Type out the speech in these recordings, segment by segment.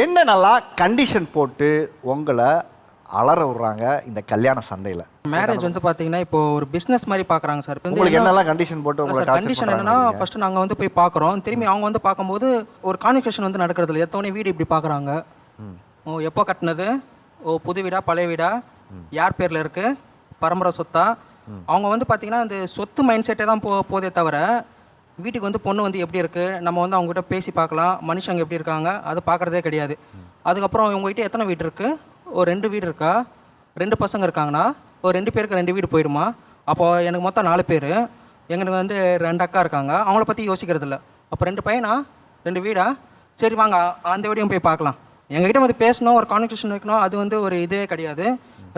என்னென்னலாம் கண்டிஷன் போட்டு உங்களை அலற விடுறாங்க இந்த கல்யாண சந்தையில் மேரேஜ் வந்து பாத்தீங்கன்னா இப்போ ஒரு பிசினஸ் மாதிரி பாக்குறாங்க சார் உங்களுக்கு என்னெல்லாம் கண்டிஷன் போட்டு உங்களை சார் டார்ச்சர் கண்டிஷன் என்னன்னா ஃபர்ஸ்ட் நாங்க வந்து போய் பார்க்குறோம் திரும்பி அவங்க வந்து பார்க்கும்போது ஒரு கான்வெர்சேஷன் வந்து நடக்கிறது இல்லை. எத்தவொடனே வீடு இப்படி பார்க்குறாங்க ஓ எப்போ கட்டினது? ஓ புது வீடா பழைய வீடா? யார் பேர்ல இருக்கு? பரம்பரை சொத்தா? அவங்க வந்து பாத்தீங்கன்னா இந்த சொத்து மைண்ட் செட்டே தான் போ போதே தவிர வீட்டுக்கு வந்து பொண்ணு வந்து எப்படி இருக்குது நம்ம வந்து அவங்ககிட்ட பேசி பார்க்கலாம். மனுஷங்க எப்படி இருக்காங்க? அது பார்க்குறதே கிடையாது. அதுக்கப்புறம் இவங்ககிட்ட எத்தனை வீடு இருக்குது ஒரு ரெண்டு வீடு இருக்கா? ரெண்டு பசங்க இருக்காங்கன்னா ஒரு ரெண்டு பேருக்கு ரெண்டு வீடு போயிடுமா? அப்போது எனக்கு மொத்தம் நாலு பேர். எங்களுக்கு வந்து ரெண்டு அக்கா இருக்காங்க. அவங்கள பற்றி யோசிக்கிறது இல்லை அப்போ ரெண்டு பையனா? ரெண்டு வீடா? சரி வாங்க. அந்த வீடையும் போய் பார்க்கலாம். எங்ககிட்ட வந்து பேசணும் ஒரு கான்வெர்சேஷன் வைக்கணும் அது வந்து ஒரு இதே கிடையாது.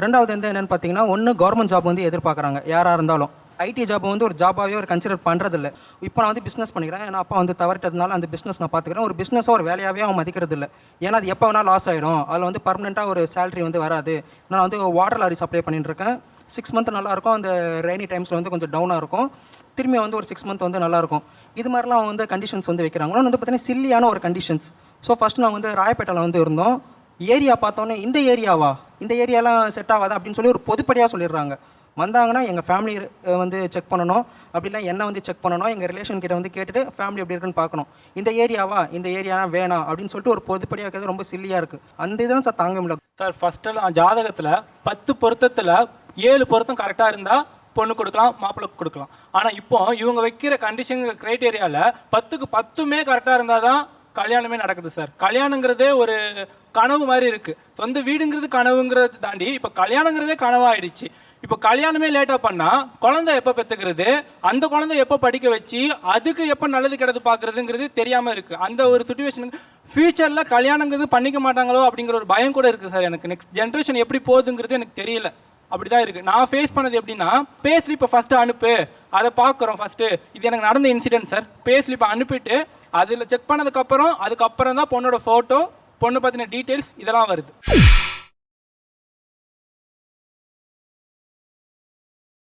ரெண்டாவது வந்து என்னென்னு பார்த்தீங்கன்னா ஒன்று கவர்மெண்ட் ஜாப் வந்து எதிர்பார்க்குறாங்க. யாராக இருந்தாலும். ஐடி ஜாப் வந்து ஒரு ஜாபாகவே ஒரு கன்சிடர் பண்ணுறதில்ல இப்போ நான் வந்து பிஸ்னஸ் பண்ணிக்கிறேன். ஏன்னா அப்பா வந்து தவறிட்டதுனால அந்த பிஸ்னஸ் நான் பார்த்துக்கிறேன் ஒரு பிஸ்னஸாக ஒரு வேலையாகவே அவன் மதிக்கிறது இல்லை ஏன்னா அது எப்போ வேணால் லாஸ் ஆகிடும் அதில் வந்து பர்மனெண்ட்டாக ஒரு சேலரி வந்து வராது. நான் வந்து வாட்டர் லாரி சப்ளை பண்ணிட்டு இருக்கேன். சிக்ஸ் மந்த் நல்லாயிருக்கும் அந்த ரெய்னி டைம்ஸில் வந்து கொஞ்சம் டவுனாக இருக்கும். திரும்பி வந்து ஒரு சிக்ஸ் மந்த் வந்து நல்லாயிருக்கும் இது மாதிரிலாம் வந்து கண்டிஷன்ஸ் வந்து வைக்கிறாங்க. வந்து பார்த்தீங்கன்னா சில்லியான ஒரு கண்டிஷன்ஸ் ஸோ ஃபஸ்ட் நான் வந்து ராயப்பேட்டையில் வந்து இருந்தோம். ஏரியா பார்த்தோன்னே இந்த ஏரியாவா இந்த ஏரியாலாம் செட் ஆகாதா? அப்படின்னு சொல்லி ஒரு பொதுப்படியாக சொல்லிடுறாங்க. வந்தாங்கன்னா எங்கள் ஃபேமிலி வந்து செக் பண்ணணும். அப்படிலாம் என்ன வந்து செக் பண்ணணும். எங்கள் ரிலேஷன் கிட்ட வந்து கேட்டுட்டு ஃபேமிலி எப்படி இருக்குன்னு பார்க்கணும். இந்த ஏரியாவா இந்த ஏரியானா வேணாம். அப்படின்னு சொல்லிட்டு ஒரு பொதுப்படியாக வைக்கிறது ரொம்ப சில்லியாக இருக்குது அந்த இதுதான் சார் தாங்க முடியல. சார் ஃபஸ்ட்டெல்லாம் ஜாதகத்தில் பத்து பொருத்தத்தில் ஏழு பொருத்தம் கரெக்டாக இருந்தால் பொண்ணு கொடுக்கலாம் மாப்பிள்ளை கொடுக்கலாம். ஆனால் இப்போ இவங்க வைக்கிற கண்டிஷன் க்ரைட்டேரியாவில் பத்துக்கு பத்துமே கரெக்டாக இருந்தால் தான் கல்யாணமே நடக்குது சார் கல்யாணங்கிறதே ஒரு கனவு மாதிரி இருக்கு. சொந்த வீடுங்கிறது கனவுங்கிறத தாண்டி இப்போ கல்யாணங்கிறதே கனவாயிடுச்சு. இப்போ கல்யாணமே லேட்டாக பண்ணால் குழந்தை எப்போ பெற்றுக்கிறது அந்த குழந்தை எப்போ படிக்க வச்சு அதுக்கு எப்போ நல்லது கிடது பார்க்குறதுங்கிறது தெரியாமல் இருக்குது அந்த ஒரு சுச்சுவேஷனுக்கு ஃப்யூச்சரில் கல்யாணங்கிறது பண்ணிக்க மாட்டாங்களோ அப்படிங்கிற ஒரு பயம் கூட இருக்குது சார் எனக்கு. நெக்ஸ்ட் ஜென்ரேஷன் எப்படி போகுதுங்கிறது எனக்கு தெரியல. அப்படிதான் இருக்கு. நான் ஃபேஸ் பண்ணது எப்படின்னா பே ஸ்லிப்பை ஃபர்ஸ்ட் அனுப்பு. அதை பார்க்குறோம் ஃபர்ஸ்ட் இது எனக்கு நடந்த இன்சிடென்ட் சார். பே ஸ்லிப்பை அனுப்பிட்டு அதில் செக் பண்ணதுக்கப்புறம் அதுக்கப்புறம் தான் பொண்ணோட ஃபோட்டோ பொண்ணு பற்றின டீட்டெயில்ஸ் இதெல்லாம் வருது.